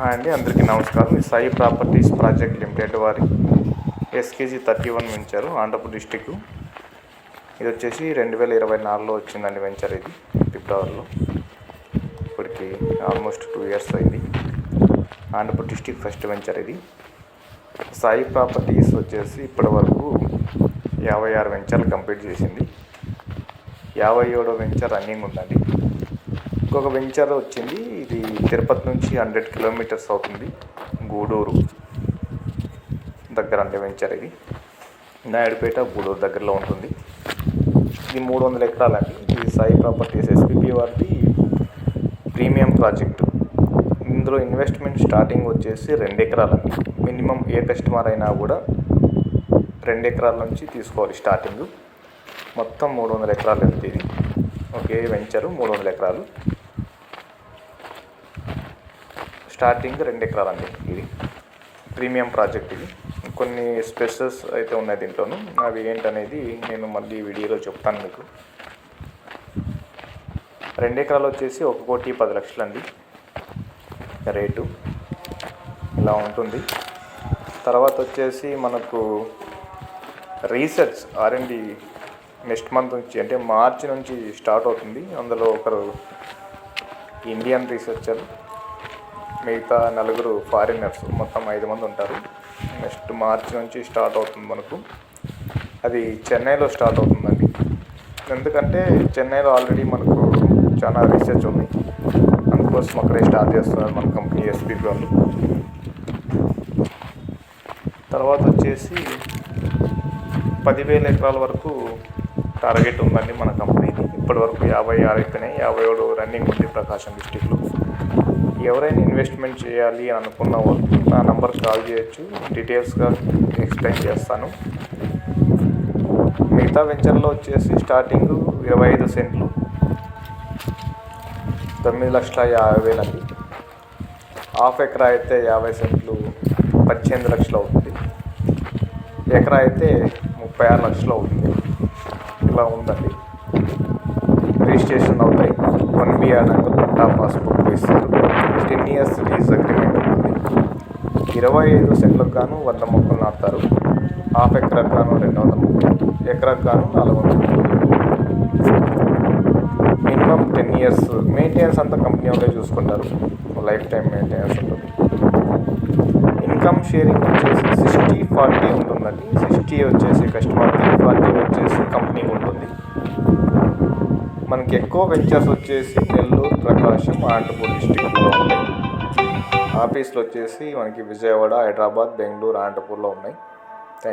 Hi అండి అందరికీ నమస్కారం. ఈ సాయి ప్రాపర్టీస్ ప్రాజెక్ట్ లిమిటెడ్ వారి SKG thirty one venture Andhra Pradesh district ఇది వచ్చేసి రెండు వేల ఇరవై నాలుగులో వచ్చిందండి వెంచర్ ఇది ఫిబ్రవరిలో. ఇప్పటికి ఆల్మోస్ట్ టూ ఇయర్స్ అయింది. ఆంధ్రప్రదేశ్ డిస్టిక్ ఫస్ట్ వెంచర్ ఇది. సాయి ప్రాపర్టీస్ వచ్చేసి ఇప్పటి వరకు యాభై ఆరు వెంచర్లు కంప్లీట్ చేసింది. యాభై ఏడో వెంచర్ రన్నింగ్ ఉందండి. ఇంకొక వెంచర్ వచ్చింది. ఇది తిరుపతి నుంచి హండ్రెడ్ కిలోమీటర్స్ అవుతుంది. గూడూరు దగ్గర అంటే వెంచర్ ఇది. నాయుడుపేట గూడూరు దగ్గరలో ఉంటుంది. ఇది మూడు వందల ఎకరాలండి. ఇది సాయి ప్రాపర్టీస్ ఎస్పీపీ వారిది ప్రీమియం ప్రాజెక్టు. ఇందులో ఇన్వెస్ట్మెంట్ స్టార్టింగ్ వచ్చేసి రెండు ఎకరాలండి. మినిమం ఏ కస్టమర్ అయినా కూడా రెండు ఎకరాల నుంచి తీసుకోవాలి స్టార్టింగ్. మొత్తం మూడు వందల ఎకరాలు వెళ్తుంది ఇది. ఒకే వెంచరు మూడు వందల ఎకరాలు. స్టార్టింగ్ రెండు ఎకరాలండి ఇది. ప్రీమియం ప్రాజెక్ట్ ఇది. కొన్ని స్పెషల్స్ అయితే ఉన్నాయి దీంట్లోనూ. అవి ఏంటనేది నేను మళ్ళీ వీడియోలో చెప్తాను మీకు. రెండు ఎకరాలు వచ్చేసి ఒక కోటి పది లక్షలు అండి రేటు ఇలా ఉంటుంది. తర్వాత వచ్చేసి మనకు రీసెర్చ్ ఆర్ఎండి నెక్స్ట్ మంత్ నుంచి అంటే మార్చి నుంచి స్టార్ట్ అవుతుంది. అందులో ఒకరు ఇండియన్ రీసెర్చర్ మిగతా నలుగురు ఫారినర్స్ మొత్తం ఐదు మంది ఉంటారు. నెక్స్ట్ మార్చి నుంచి స్టార్ట్ అవుతుంది మనకు. అది చెన్నైలో స్టార్ట్ అవుతుందండి. ఎందుకంటే చెన్నైలో ఆల్రెడీ మనకు చాలా రీసెర్చ్ ఉంది. అందుకోసం అక్కడే స్టార్ట్ చేస్తున్నారు మన కంపెనీ ఎస్పీపీ వాళ్ళు తర్వాత వచ్చేసి పదివేల ఎకరాల వరకు టార్గెట్ ఉందండి మన కంపెనీది. ఇప్పటివరకు యాభై ఆరు అయిపోయినాయి. యాభై ఏడు రన్నింగ్ ఉంది ప్రకాశం డిస్టిక్లో. ఎవరైనా ఇన్వెస్ట్మెంట్ చేయాలి అని అనుకున్న వాళ్ళు నా నంబర్ కాల్ చేయొచ్చు. డీటెయిల్స్గా ఎక్స్ప్లెయిన్ చేస్తాను. మిగతా వెంచర్లో వచ్చేసి స్టార్టింగ్ ఇరవై ఐదు సెంట్లు. తొమ్మిది లక్షల యాభై వేలకి హాఫ్ ఎకరా అయితే యాభై సెంట్లు పద్దెనిమిది లక్షలు అవుతుంది. ఎకరా అయితే ముప్పై ఆరు లక్షలు అవుతుంది. ఇలా ఉందండి. రిజిస్ట్రేషన్ అవుతాయి. వన్ బిఆర్ నెంబర్ పట్టా పాస్పోర్ట్ ఇస్తారు టెన్ ఇయర్స్ లీజ్ అగ్రిమెంట్ ఉంటుంది ఇరవై ఐదు సెంట్లకు గాను వంద మొక్కలు నాటుతారు. హాఫ్ ఎకరాకు గాను రెండు వందల మొక్కలు ఎకరాకు గాను నాలుగు వందల మినిమం టెన్ ఇయర్స్ మెయింటెనెన్స్ అంతా కంపెనీ వాళ్ళే చూసుకుంటారు. లైఫ్ టైం మెయింటెనెన్స్ ఉంటుంది. ఇన్కమ్ షేరింగ్ వచ్చేసి సిక్స్టీ ఫార్టీ ఉంటుందండి. సిక్స్టీ వచ్చేసి కస్టమర్కి ఫార్టీ వచ్చేసి కంపెనీకి ఉంటుంది. మనకి ఎక్కువ వెంచర్స్ వచ్చేసి నెల్లూరు ప్రకాశం అనంతపూర్ డిస్టిక్లో ఉన్నాయి. ఆఫీసులు వచ్చేసి మనకి విజయవాడ హైదరాబాద్ బెంగళూరు అనంతపూర్లో ఉన్నాయి.